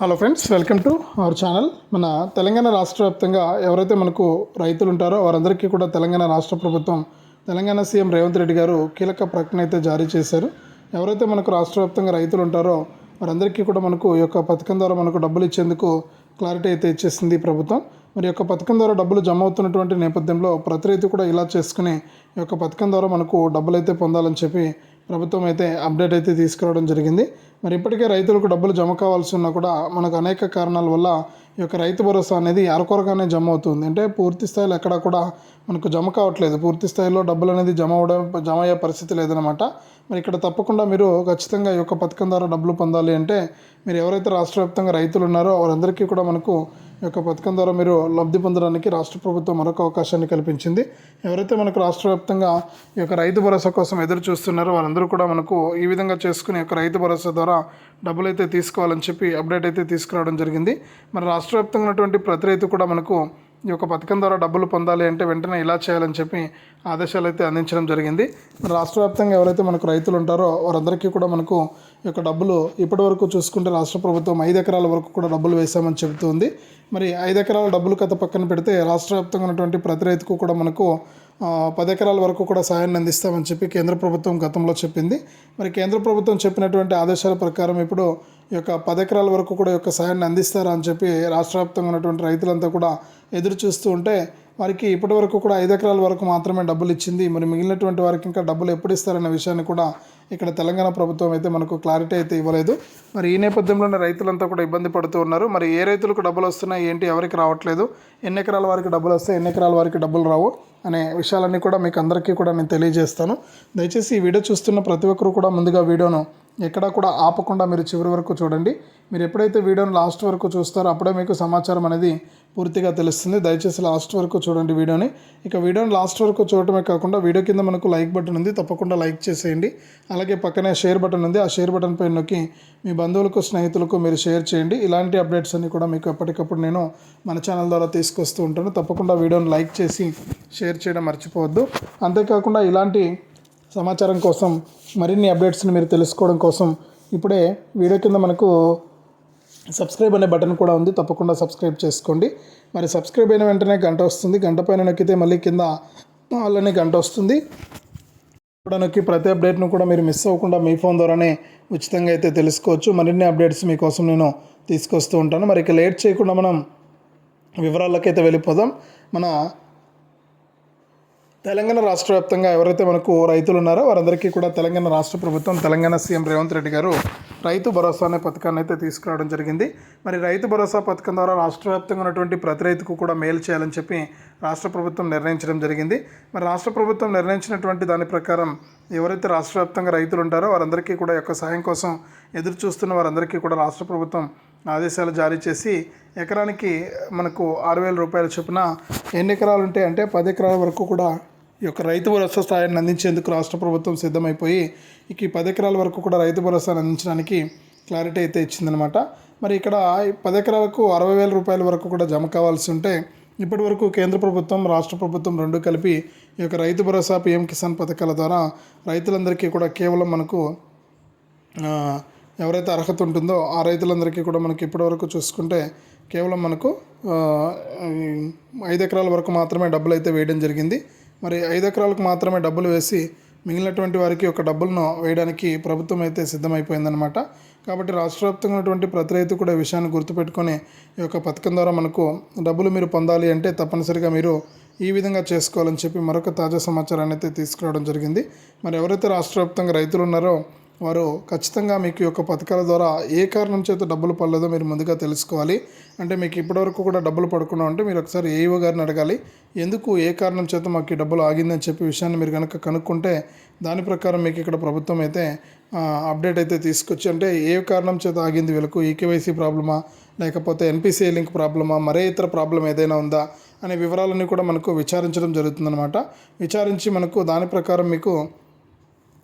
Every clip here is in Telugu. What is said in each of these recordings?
Hello friends welcome to our channel మన తెలంగాణ రాష్ట్ర వ్యాప్తంగా ఎవరైతే మనకు రైతులు ఉంటారో వారందరికీ కూడా తెలంగాణ రాష్ట్ర ప్రభుత్వం తెలంగాణ సీఎం రేవంత్ రెడ్డి గారు కీలక ప్రకటన అయితే జారీ చేశారు. ఎవరైతే మనకు రాష్ట్ర వ్యాప్తంగా రైతులు ఉంటారో వారందరికీ కూడా మనకు ఈ యొక్క పథకం ద్వారా మనకు డబ్బులు ఇచ్చేందుకు క్లారిటీ అయితే ఇచ్చేసింది ప్రభుత్వం. మరి యొక్క పథకం ద్వారా డబ్బులు జమ అవుతున్నటువంటి నేపథ్యంలో ప్రతి రైతు కూడా ఇలా చేసుకుని ఈ యొక్క పథకం ద్వారా మనకు డబ్బులు అయితే పొందాలని చెప్పి ప్రభుత్వం అయితే అప్డేట్ అయితే తీసుకురావడం జరిగింది. మరి ఇప్పటికే రైతులకు డబ్బులు జమ కావాల్సి ఉన్నా కూడా మనకు అనేక కారణాల వల్ల ఈ యొక్క రైతు భరోసా అనేది అరకొరగానే జమ అవుతుంది. అంటే పూర్తి స్థాయిలో ఎక్కడ కూడా మనకు జమ కావట్లేదు. పూర్తి స్థాయిలో డబ్బులు అనేది జమ అవడం జమ అయ్యే పరిస్థితి లేదనమాట మరి ఇక్కడ తప్పకుండా మీరు ఖచ్చితంగా ఈ యొక్క పథకం ద్వారా డబ్బులు పొందాలి అంటే మీరు ఎవరైతే రాష్ట్ర వ్యాప్తంగా రైతులు ఉన్నారో వారందరికీ కూడా మనకు యొక్క పథకం ద్వారా మీరు లబ్ధి పొందడానికి రాష్ట్ర ప్రభుత్వం మరొక అవకాశాన్ని కల్పించింది. ఎవరైతే మనకు రాష్ట్ర వ్యాప్తంగా ఈ యొక్క రైతు భరోసా కోసం ఎదురు చూస్తున్నారో వారందరూ కూడా మనకు ఈ విధంగా చేసుకుని యొక్క రైతు భరోసా ద్వారా డబ్బులు అయితే తీసుకోవాలని చెప్పి అప్డేట్ అయితే తీసుకురావడం జరిగింది. మరి రాష్ట్ర వ్యాప్తంగా ఉన్నటువంటి ప్రతి రైతు కూడా మనకు ఈ యొక్క పథకం ద్వారా డబ్బులు పొందాలి అంటే వెంటనే ఇలా చేయాలని చెప్పి ఆదేశాలు అయితే అందించడం జరిగింది. మరి రాష్ట్ర వ్యాప్తంగా ఎవరైతే మనకు రైతులు ఉంటారో వారందరికీ కూడా మనకు ఈ యొక్క డబ్బులు ఇప్పటి వరకు చూసుకుంటే రాష్ట్ర ప్రభుత్వం ఐదు ఎకరాల వరకు కూడా డబ్బులు వేశామని చెబుతుంది. మరి ఐదు ఎకరాల డబ్బులు కథ పక్కన పెడితే రాష్ట్ర వ్యాప్తంగా ఉన్నటువంటి ప్రతి రైతుకు కూడా మనకు పది ఎకరాల వరకు కూడా సాయాన్ని అందిస్తామని చెప్పి కేంద్ర ప్రభుత్వం గతంలో చెప్పింది. మరి కేంద్ర ప్రభుత్వం చెప్పినటువంటి ఆదేశాల ప్రకారం ఇప్పుడు యొక్క పది ఎకరాల వరకు కూడా ఈ యొక్క సాయాన్ని అందిస్తారా అని చెప్పి రాష్ట్ర వ్యాప్తంగా ఉన్నటువంటి రైతులంతా కూడా ఎదురు చూస్తూ ఉంటే వారికి ఇప్పటి వరకు కూడా ఐదు ఎకరాల వరకు మాత్రమే డబ్బులు ఇచ్చింది. మరి మిగిలినటువంటి వారికి ఇంకా డబ్బులు ఎప్పుడు ఇస్తారనే విషయాన్ని కూడా ఇక్కడ తెలంగాణ ప్రభుత్వం అయితే మనకు క్లారిటీ అయితే ఇవ్వలేదు. మరి ఈ నేపథ్యంలోనే రైతులంతా కూడా ఇబ్బంది పడుతూ ఉన్నారు. మరి ఏ రైతులకు డబ్బులు వస్తున్నాయి ఏంటి ఎవరికి రావట్లేదు ఎన్ని ఎకరాల వారికి డబ్బులు వస్తాయి ఎన్ని ఎకరాల వారికి డబ్బులు రావు అనే విషయాలన్నీ కూడా మీకు అందరికీ కూడా నేను తెలియజేస్తాను. దయచేసి ఈ వీడియో చూస్తున్న ప్రతి ఒక్కరు కూడా ముందుగా వీడియోను ఎక్కడ కూడా ఆపకుండా మీరు చివరి వరకు చూడండి. మీరు ఎప్పుడైతే వీడియోని లాస్ట్ వరకు చూస్తారో అప్పుడే మీకు సమాచారం అనేది పూర్తిగా తెలుస్తుంది. దయచేసి లాస్ట్ వరకు చూడండి వీడియోని. ఇక వీడియోని లాస్ట్ వరకు చూడటమే కాకుండా వీడియో కింద మనకు లైక్ బటన్ ఉంది. తప్పకుండా లైక్ చేసేయండి. అలాగే పక్కనే షేర్ బటన్ ఉంది. ఆ షేర్ బటన్ పైన నొక్కి మీ బంధువులకు స్నేహితులకు మీరు షేర్ చేయండి. ఇలాంటి అప్డేట్స్ అన్ని కూడా మీకు ఎప్పటికప్పుడు నేను మన ఛానల్ ద్వారా తీసుకొస్తూ ఉంటాను. తప్పకుండా వీడియోని లైక్ చేసి షేర్ చేయడం మర్చిపోవద్దు. అంతేకాకుండా ఇలాంటి సమాచారం కోసం మరిన్ని అప్డేట్స్ని మీరు తెలుసుకోవడం కోసం ఇప్పుడే వీడియో కింద మనకు సబ్స్క్రైబ్ అనే బటన్ కూడా ఉంది. తప్పకుండా సబ్స్క్రైబ్ చేసుకోండి. మరి సబ్స్క్రైబ్ అయిన వెంటనే గంట వస్తుంది. గంట పైన నొక్కితే మళ్ళీ కింద వాళ్ళని గంట వస్తుంది. కూడా నొక్కి ప్రతి అప్డేట్ను కూడా మీరు మిస్ అవ్వకుండా మీ ఫోన్ ద్వారానే ఉచితంగా అయితే తెలుసుకోవచ్చు. మరిన్ని అప్డేట్స్ మీకోసం నేను తీసుకొస్తూ ఉంటాను. మరి ఇక లేట్ చేయకుండా మనం వివరాలకైతే వెళ్ళిపోదాం. మన తెలంగాణ రాష్ట్ర వ్యాప్తంగా ఎవరైతే మనకు రైతులు ఉన్నారో వారందరికీ కూడా తెలంగాణ రాష్ట్ర ప్రభుత్వం తెలంగాణ సీఎం రేవంత్ రెడ్డి గారు రైతు భరోసా అనే పథకాన్ని అయితే తీసుకురావడం జరిగింది. మరి రైతు భరోసా పథకం ద్వారా రాష్ట్ర వ్యాప్తంగా ఉన్నటువంటి ప్రతి రైతుకు కూడా మేలు చేయాలని చెప్పి రాష్ట్ర ప్రభుత్వం నిర్ణయించడం జరిగింది. మరి రాష్ట్ర ప్రభుత్వం నిర్ణయించినటువంటి దాని ప్రకారం ఎవరైతే రాష్ట్ర వ్యాప్తంగా రైతులు ఉంటారో వారందరికీ కూడా యొక్క సాయం కోసం ఎదురు చూస్తున్న వారందరికీ కూడా రాష్ట్ర ప్రభుత్వం ఆదేశాలు జారీ చేసి ఎకరానికి మనకు ఆరు వేల రూపాయల చొప్పున ఎన్ని ఎకరాలు ఉంటాయి అంటే పది ఎకరాల వరకు కూడా ఈ యొక్క రైతు భరోసా స్థాయిని అందించేందుకు రాష్ట్ర ప్రభుత్వం సిద్ధమైపోయి ఇక ఈ పది ఎకరాల వరకు కూడా రైతు భరోసాను అందించడానికి క్లారిటీ అయితే ఇచ్చిందనమాట మరి ఇక్కడ పది ఎకరాలకు అరవై వేల రూపాయల వరకు కూడా జమ కావాల్సి ఉంటే ఇప్పటి వరకు కేంద్ర ప్రభుత్వం రాష్ట్ర ప్రభుత్వం రెండు కలిపి ఈ యొక్క రైతు భరోసా పిఎం కిసాన్ పథకాల ద్వారా రైతులందరికీ కూడా కేవలం మనకు ఎవరైతే అర్హత ఉంటుందో ఆ రైతులందరికీ కూడా మనకి ఇప్పటివరకు చూసుకుంటే కేవలం మనకు ఐదు ఎకరాల వరకు మాత్రమే డబ్బులు అయితే వేయడం జరిగింది. మరి ఐదు ఎకరాలకు మాత్రమే డబ్బులు వేసి మిగిలినటువంటి వారికి ఒక డబ్బులను వేయడానికి ప్రభుత్వం అయితే సిద్ధమైపోయిందనమాట కాబట్టి రాష్ట్ర వ్యాప్తంగా ఉన్నటువంటి ప్రతి రైతు కూడా విషయాన్ని గుర్తుపెట్టుకొని ఈ యొక్క పథకం ద్వారా మనకు డబ్బులు మీరు పొందాలి అంటే తప్పనిసరిగా మీరు ఈ విధంగా చేసుకోవాలని చెప్పి మరొక తాజా సమాచారాన్ని అయితే తీసుకురావడం జరిగింది. మరి ఎవరైతే రాష్ట్ర వ్యాప్తంగా రైతులు ఉన్నారో వారు ఖచ్చితంగా మీకు యొక్క పథకాల ద్వారా ఏ కారణం చేత డబ్బులు పడలేదో మీరు ముందుగా తెలుసుకోవాలి. అంటే మీకు ఇప్పటివరకు కూడా డబ్బులు పడకుండా ఉంటే మీరు ఒకసారి ఏఈఓ గారిని అడగాలి. ఎందుకు ఏ కారణం చేత మాకు ఈ డబ్బులు ఆగిందని చెప్పి విషయాన్ని మీరు కనుక కనుక్కుంటే దాని ప్రకారం మీకు ఇక్కడ ప్రభుత్వం అయితే అప్డేట్ అయితే తీసుకొచ్చి అంటే ఏ కారణం చేత ఆగింది వీళ్ళకు? ఈకేవైసీ ప్రాబ్లమా? లేకపోతే ఎన్పిసిఐ లింక్ ప్రాబ్లమా? మరే ఇతర ప్రాబ్లం ఏదైనా ఉందా? అనే వివరాలన్నీ కూడా మనకు విచారించడం జరుగుతుందన్నమాట. విచారించి మనకు దాని ప్రకారం మీకు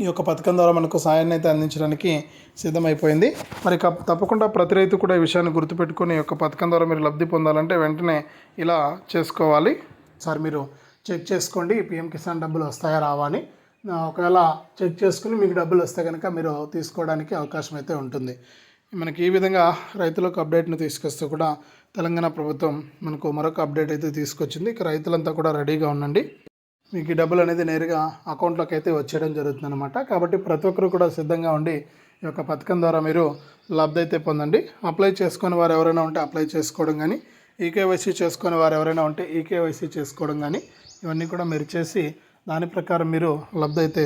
ఈ యొక్క పథకం ద్వారా మనకు సాయాన్ని అయితే అందించడానికి సిద్ధమైపోయింది. మరి తప్పకుండా ప్రతి రైతు కూడా ఈ విషయాన్ని గుర్తుపెట్టుకొని ఈ యొక్క పథకం ద్వారా మీరు లబ్ధి పొందాలంటే వెంటనే ఇలా చేసుకోవాలి. సార్ మీరు చెక్ చేసుకోండి పిఎం కిసాన్ డబ్బులు వస్తాయా రావా అని. ఒకవేళ చెక్ చేసుకుని మీకు డబ్బులు వస్తే కనుక మీరు తీసుకోవడానికి అవకాశం అయితే ఉంటుంది. మనకి ఈ విధంగా రైతులకు అప్డేట్ను తీసుకొస్తూ కూడా తెలంగాణ ప్రభుత్వం మనకు మరొక అప్డేట్ అయితే తీసుకొచ్చింది. ఇక రైతులంతా కూడా రెడీగా ఉండండి. మీకు ఈ డబ్బులు అనేది నేరుగా అకౌంట్లోకి అయితే వచ్చేయడం జరుగుతుంది అనమాట కాబట్టి ప్రతి ఒక్కరు కూడా సిద్ధంగా ఉండి ఈ యొక్క పథకం ద్వారా మీరు లబ్ధి అయితే పొందండి. అప్లై చేసుకుని వారు ఎవరైనా ఉంటే అప్లై చేసుకోవడం కానీ ఈకేవైసీ చేసుకునే వారు ఎవరైనా ఉంటే ఈకేవైసీ చేసుకోవడం కానీ ఇవన్నీ కూడా మీరు చేసి దాని ప్రకారం మీరు లబ్ధి అయితే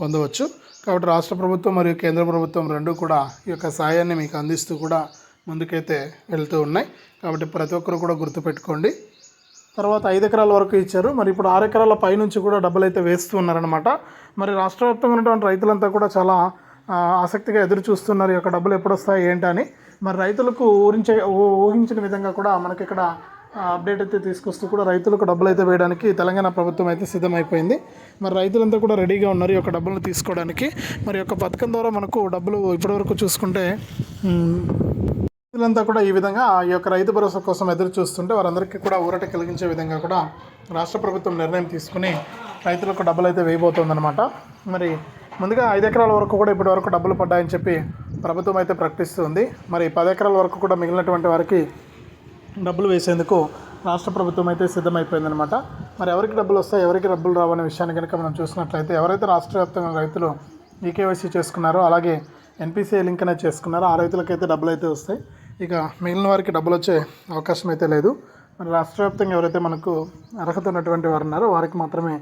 పొందవచ్చు. కాబట్టి రాష్ట్ర ప్రభుత్వం మరియు కేంద్ర ప్రభుత్వం రెండు కూడా ఈ యొక్క సాయాన్ని మీకు అందిస్తూ కూడా ముందుకైతే వెళ్తూ ఉన్నాయి. కాబట్టి ప్రతి ఒక్కరు కూడా గుర్తుపెట్టుకోండి. తర్వాత ఐదు ఎకరాల వరకు ఇచ్చారు. మరి ఇప్పుడు ఆరు ఎకరాల పైనుంచి కూడా డబ్బులు అయితే వేస్తూ ఉన్నారనమాట మరి రాష్ట్ర వ్యాప్తంగా ఉన్నటువంటి రైతులంతా కూడా చాలా ఆసక్తిగా ఎదురు చూస్తున్నారు ఈ యొక్క డబ్బులు ఎప్పుడు వస్తాయి ఏంటని. మరి రైతులకు ఊహించే ఊహించిన విధంగా కూడా మనకి ఇక్కడ అప్డేట్ అయితే తీసుకొస్తూ కూడా రైతులకు డబ్బులు అయితే వేయడానికి తెలంగాణ ప్రభుత్వం అయితే సిద్ధమైపోయింది. మరి రైతులంతా కూడా రెడీగా ఉన్నారు ఈ యొక్క డబ్బులను తీసుకోవడానికి. మరి యొక్క పథకం ద్వారా మనకు డబ్బులు ఇప్పటివరకు చూసుకుంటే రైతులంతా కూడా ఈ విధంగా ఈ యొక్క రైతు భరోసా కోసం ఎదురు చూస్తుంటే వారందరికీ కూడా ఊరట కలిగించే విధంగా కూడా రాష్ట్ర ప్రభుత్వం నిర్ణయం తీసుకుని రైతులకు డబ్బులు అయితే వేయబోతోందనమాట మరి ముందుగా ఐదు ఎకరాల వరకు కూడా ఇప్పటి వరకు డబ్బులు పడ్డాయని చెప్పి ప్రభుత్వం అయితే ప్రకటిస్తుంది. మరి పది ఎకరాల వరకు కూడా మిగిలినటువంటి వారికి డబ్బులు వేసేందుకు రాష్ట్ర ప్రభుత్వం అయితే సిద్ధమైపోయిందనమాట మరి ఎవరికి డబ్బులు వస్తాయి ఎవరికి డబ్బులు రావనే విషయాన్ని కనుక మనం చూసినట్లయితే ఎవరైతే రాష్ట్ర వ్యాప్తంగా రైతులు ఈకేవైసీ చేసుకున్నారో అలాగే ఎన్పిసిఐ లింక్ అనేది చేసుకున్నారు. ఆ రైతులకైతే డబ్బులు అయితే వస్తాయి. ఇక మిగిలిన వారికి డబ్బులు వచ్చే అవకాశం అయితే లేదు. మరి రాష్ట్ర వ్యాప్తంగా ఎవరైతే మనకు అర్హత ఉన్నటువంటి వారు ఉన్నారో వారికి మాత్రమే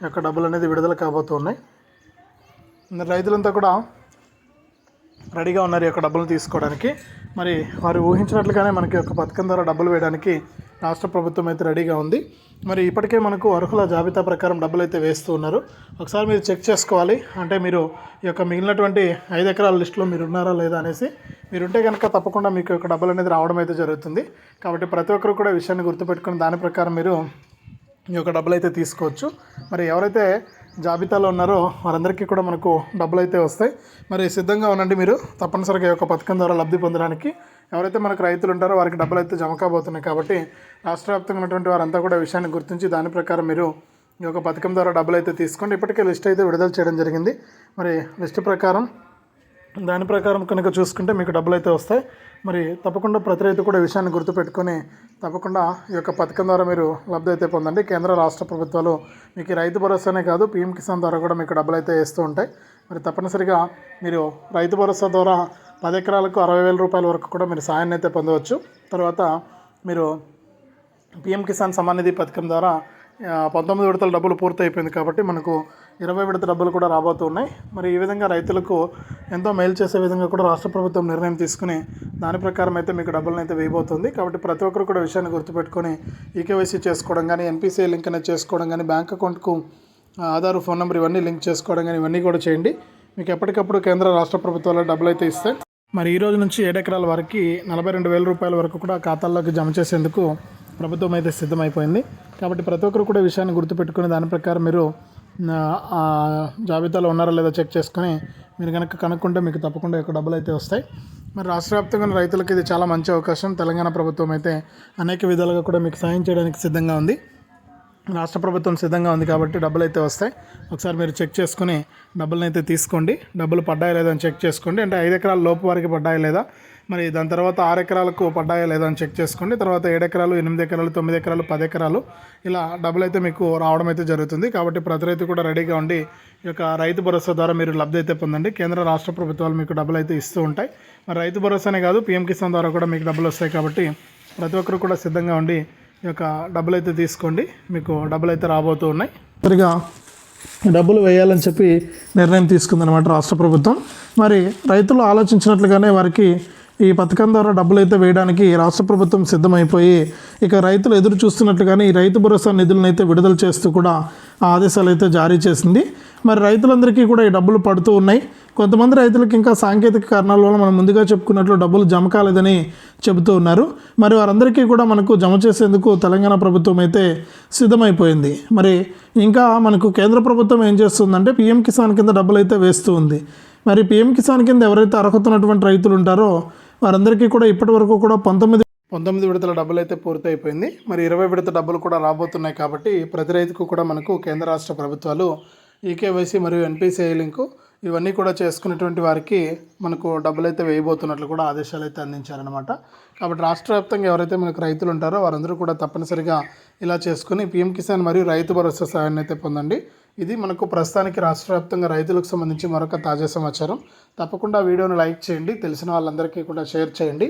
ఈ యొక్క డబ్బులు అనేది విడుదల కాబోతున్నాయి రైతులంతా కూడా రెడీగా ఉన్నారు ఈ యొక్క డబ్బులు తీసుకోవడానికి. మరి వారు ఊహించినట్లుగానే మనకి ఒక పథకం ద్వారా డబ్బులు వేయడానికి రాష్ట్ర ప్రభుత్వం అయితే రెడీగా ఉంది. మరి ఇప్పటికే మనకు అర్హుల జాబితా ప్రకారం డబ్బులు అయితే వేస్తూ ఉన్నారు. ఒకసారి మీరు చెక్ చేసుకోవాలి. అంటే మీరు ఈ యొక్క మిగిలినటువంటి ఐదు ఎకరాల లిస్టులో మీరు ఉన్నారా లేదా అనేసి మీరు ఉంటే కనుక తప్పకుండా మీకు యొక్క డబ్బులు అనేది రావడం అయితే జరుగుతుంది. కాబట్టి ప్రతి ఒక్కరు కూడా విషయాన్ని గుర్తుపెట్టుకుని దాని ప్రకారం మీరు ఈ యొక్క డబ్బులు అయితే తీసుకోవచ్చు. మరి ఎవరైతే జాబితాలో ఉన్నారో వారందరికీ కూడా మనకు డబ్బులు అయితే వస్తాయి. మరి సిద్ధంగా ఉండండి మీరు. తప్పనిసరిగా ఈ యొక్క పథకం ద్వారా లబ్ధి పొందడానికి ఎవరైతే మనకు రైతులు ఉంటారో వారికి డబ్బులు అయితే జమ కాబోతున్నాయి కాబట్టి రాష్ట్ర వ్యాప్తంగా ఉన్నటువంటి వారంతా కూడా విషయాన్ని గుర్తించి దాని ప్రకారం మీరు ఈ యొక్క పథకం ద్వారా డబ్బులు అయితే తీసుకోండి. ఇప్పటికే లిస్ట్ అయితే విడుదల చేయడం జరిగింది. మరి లిస్ట్ ప్రకారం దాని ప్రకారం కనుక చూసుకుంటే మీకు డబ్బులు అయితే వస్తాయి. మరి తప్పకుండా ప్రతి రైతు కూడా విషయాన్ని గుర్తుపెట్టుకొని తప్పకుండా ఈ యొక్క పథకం ద్వారా మీరు లబ్ధి అయితే పొందండి. కేంద్ర రాష్ట్ర ప్రభుత్వాలు మీకు రైతు భరోసానే కాదు పీఎం కిసాన్ ద్వారా కూడా మీకు డబ్బులు అయితే వేస్తూ ఉంటాయి. మరి తప్పనిసరిగా మీరు రైతు భరోసా ద్వారా పది ఎకరాలకు అరవై వేల రూపాయల వరకు కూడా మీరు సాయాన్ని అయితే పొందవచ్చు. తర్వాత మీరు పిఎం కిసాన్ సమ్మాన్ నిధి పథకం ద్వారా పంతొమ్మిది విడతల డబ్బులు పూర్తయిపోయింది కాబట్టి మనకు ఇరవై విడత డబ్బులు కూడా రాబోతున్నాయి. మరి ఈ విధంగా రైతులకు ఎంతో మేలు చేసే విధంగా కూడా రాష్ట్ర ప్రభుత్వం నిర్ణయం తీసుకుని దాని ప్రకారం అయితే మీకు డబ్బులను అయితే వేయబోతుంది. కాబట్టి ప్రతి ఒక్కరు కూడా విషయాన్ని గుర్తుపెట్టుకొని ఈకేవైసీ చేసుకోవడం కానీ ఎన్పిసిఐ లింక్ అనేది చేసుకోవడం కానీ బ్యాంక్ అకౌంట్కు ఆధార్ ఫోన్ నెంబర్ ఇవన్నీ లింక్ చేసుకోవడం కానీ ఇవన్నీ కూడా చేయండి. మీకు ఎప్పటికప్పుడు కేంద్ర రాష్ట్ర ప్రభుత్వాలు డబ్బులు అయితే ఇస్తాయి. మరి ఈ రోజు నుంచి ఏడెకరాల వరకు నలభై రెండు వేల రూపాయల వరకు కూడా ఖాతాల్లోకి జమ చేసేందుకు ప్రభుత్వం అయితే సిద్ధమైపోయింది. కాబట్టి ప్రతి ఒక్కరు కూడా విషయాన్ని గుర్తుపెట్టుకుని దాని ప్రకారం మీరు జాబితాలో ఉన్నారా లేదా చెక్ చేసుకుని మీరు కనుక కనుక్కుంటే మీకు తప్పకుండా యొక్క డబ్బులు అయితే వస్తాయి. మరి రాష్ట్ర వ్యాప్తంగా ఉన్న రైతులకు ఇది చాలా మంచి అవకాశం. తెలంగాణ ప్రభుత్వం అయితే అనేక విధాలుగా కూడా మీకు సాయం చేయడానికి సిద్ధంగా ఉంది. రాష్ట్ర ప్రభుత్వం సిద్ధంగా ఉంది కాబట్టి డబ్బులు అయితే వస్తాయి. ఒకసారి మీరు చెక్ చేసుకుని డబ్బులను అయితే తీసుకోండి. డబ్బులు పడ్డాయా లేదా అని చెక్ చేసుకోండి. అంటే ఐదు ఎకరాల లోపు వారికి పడ్డాయా లేదా మరి దాని తర్వాత ఆరు ఎకరాలకు పడ్డాయా లేదా అని చెక్ చేసుకోండి. తర్వాత ఏడు ఎకరాలు ఎనిమిది ఎకరాలు తొమ్మిది ఎకరాలు పది ఎకరాలు ఇలా డబ్బులు అయితే మీకు రావడం అయితే జరుగుతుంది. కాబట్టి ప్రతి రైతు కూడా రెడీగా ఉండి ఈ యొక్క రైతు భరోసా ద్వారా మీరు లబ్ధి అయితే పొందండి. కేంద్ర రాష్ట్ర ప్రభుత్వాలు మీకు డబ్బులు అయితే ఇస్తూ ఉంటాయి. మరి రైతు భరోసానే కాదు పీఎం కిసాన్ ద్వారా కూడా మీకు డబ్బులు వస్తాయి కాబట్టి ప్రతి ఒక్కరు కూడా సిద్ధంగా ఉండి ఈ యొక్క డబ్బులు అయితే తీసుకోండి. మీకు డబ్బులు అయితే రాబోతూ ఉన్నాయి. సరిగా డబ్బులు వేయాలని చెప్పి నిర్ణయం తీసుకుందనమాట రాష్ట్ర ప్రభుత్వం. మరి రైతులు ఆలోచించినట్లుగానే వారికి ఈ పథకం ద్వారా డబ్బులు అయితే వేయడానికి రాష్ట్ర ప్రభుత్వం సిద్ధమైపోయి ఇక రైతులు ఎదురు చూస్తున్నట్లుగానే ఈ రైతు భరోసా నిధులను అయితే విడుదల చేస్తూ కూడా ఆ ఆదేశాలు అయితే జారీ చేసింది. మరి రైతులందరికీ కూడా ఈ డబ్బులు పడుతూ ఉన్నాయి. కొంతమంది రైతులకు ఇంకా సాంకేతిక కారణాల వల్ల మనం ముందుగా చెప్పుకున్నట్లు డబ్బులు జమ కాలేదని చెబుతూ ఉన్నారు. మరి వారందరికీ కూడా మనకు జమ చేసేందుకు తెలంగాణ ప్రభుత్వం అయితే సిద్ధమైపోయింది. మరి ఇంకా మనకు కేంద్ర ప్రభుత్వం ఏం చేస్తుందంటే పీఎం కిసాన్ కింద డబ్బులు అయితే వేస్తూ ఉంది. మరి పీఎం కిసాన్ కింద ఎవరైతే అర్హత ఉన్నటువంటి రైతులు ఉంటారో వారందరికీ కూడా ఇప్పటి వరకు కూడా పంతొమ్మిది పంతొమ్మిది విడతల డబ్బులు అయితే పూర్తయిపోయింది. మరి ఇరవై విడత డబ్బులు కూడా రాబోతున్నాయి కాబట్టి ప్రతి రైతుకు కూడా మనకు కేంద్ర రాష్ట్ర ప్రభుత్వాలు ఈకేవైసీ మరియు ఎన్పిసిఐ లింకు ఇవన్నీ కూడా చేసుకునేటువంటి వారికి మనకు డబ్బులు అయితే వేయబోతున్నట్లు కూడా ఆదేశాలు అయితే అందించారనమాట కాబట్టి రాష్ట్ర వ్యాప్తంగా ఎవరైతే మనకు రైతులు ఉంటారో వారందరూ కూడా తప్పనిసరిగా ఇలా చేసుకుని పిఎం కిసాన్ మరియు రైతు భరోసా సాయాన్ని అయితే పొందండి. ఇది మనకు ప్రస్తుతానికి రాష్ట్ర వ్యాప్తంగా రైతులకు సంబంధించి మరొక తాజా సమాచారం. తప్పకుండా వీడియోను లైక్ చేయండి తెలిసిన వాళ్ళందరికీ కూడా షేర్ చేయండి.